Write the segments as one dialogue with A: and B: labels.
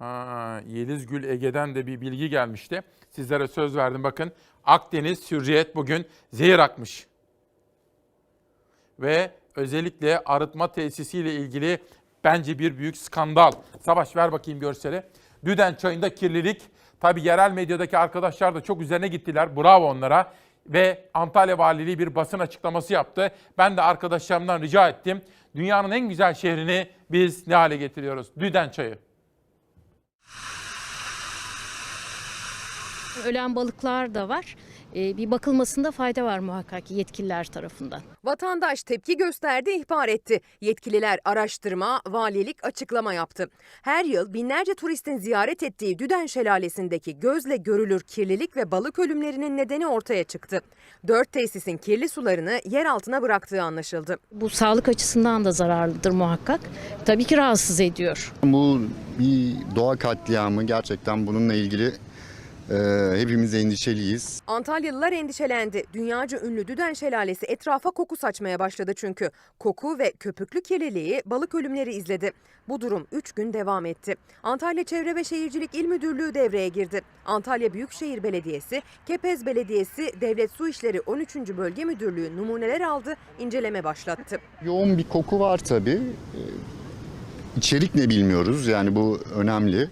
A: Ha, Yeliz Gül Ege'den de bir bilgi gelmişti. Sizlere söz verdim bakın. Akdeniz Hürriyet bugün zehir akmış. Ve özellikle arıtma tesisiyle ilgili bence bir büyük skandal. Savaş ver bakayım görseli. Düden çayında kirlilik. Tabi yerel medyadaki arkadaşlar da çok üzerine gittiler. Bravo onlara. Ve Antalya Valiliği bir basın açıklaması yaptı. Ben de arkadaşlarımdan rica ettim. Dünyanın en güzel şehrini biz ne hale getiriyoruz? Düden çayı.
B: Ölen balıklar da var. Ee, bir bakılmasında fayda var muhakkak yetkililer tarafından.
C: Vatandaş tepki gösterdi, ihbar etti. Yetkililer araştırma, valilik açıklama yaptı. Her yıl binlerce turistin ziyaret ettiği Düden Şelalesi'ndeki gözle görülür kirlilik ve balık ölümlerinin nedeni ortaya çıktı. Dört tesisin kirli sularını yer altına bıraktığı anlaşıldı.
B: Bu sağlık açısından da zararlıdır muhakkak. Tabii ki rahatsız ediyor.
D: Bu bir doğa katliamı gerçekten bununla ilgili e, hepimiz endişeliyiz.
C: Antalyalılar endişelendi. Dünyaca ünlü Düden Şelalesi etrafa koku saçmaya başladı çünkü. Koku ve köpüklü kirliliği balık ölümleri izledi. Bu durum 3 gün devam etti. Antalya Çevre ve Şehircilik İl Müdürlüğü devreye girdi. Antalya Büyükşehir Belediyesi, Kepez Belediyesi, Devlet Su İşleri 13. Bölge Müdürlüğü numuneler aldı, inceleme başlattı.
D: Yoğun bir koku var tabii. E, İçerik ne bilmiyoruz yani bu önemli.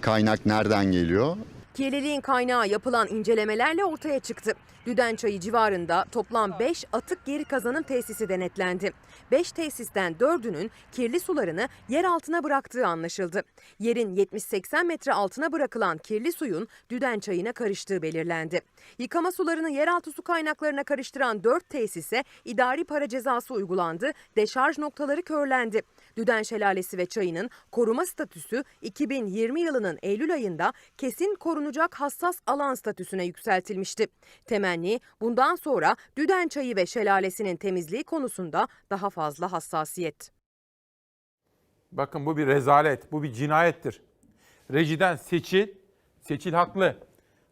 D: Kaynak nereden geliyor?
C: Kirliliğin kaynağı yapılan incelemelerle ortaya çıktı. Düdençayı civarında toplam 5 atık geri kazanım tesisi denetlendi. 5 tesisten 4'ünün kirli sularını yer altına bıraktığı anlaşıldı. Yerin 70-80 metre altına bırakılan kirli suyun Düdençayı'na karıştığı belirlendi. Yıkama sularını yeraltı su kaynaklarına karıştıran 4 tesise idari para cezası uygulandı, deşarj noktaları körlendi. Düden Şelalesi ve çayının koruma statüsü 2020 yılının Eylül ayında kesin korunacak hassas alan statüsüne yükseltilmişti. Temenni bundan sonra Düden Çayı ve şelalesinin temizliği konusunda daha fazla hassasiyet.
A: Bakın bu bir rezalet, bu bir cinayettir. Rejiden seçil, seçil haklı.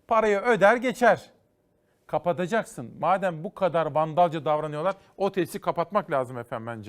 A: Parayı öder geçer. Kapatacaksın. Madem bu kadar vandalca davranıyorlar, o tesisi kapatmak lazım efendim bence.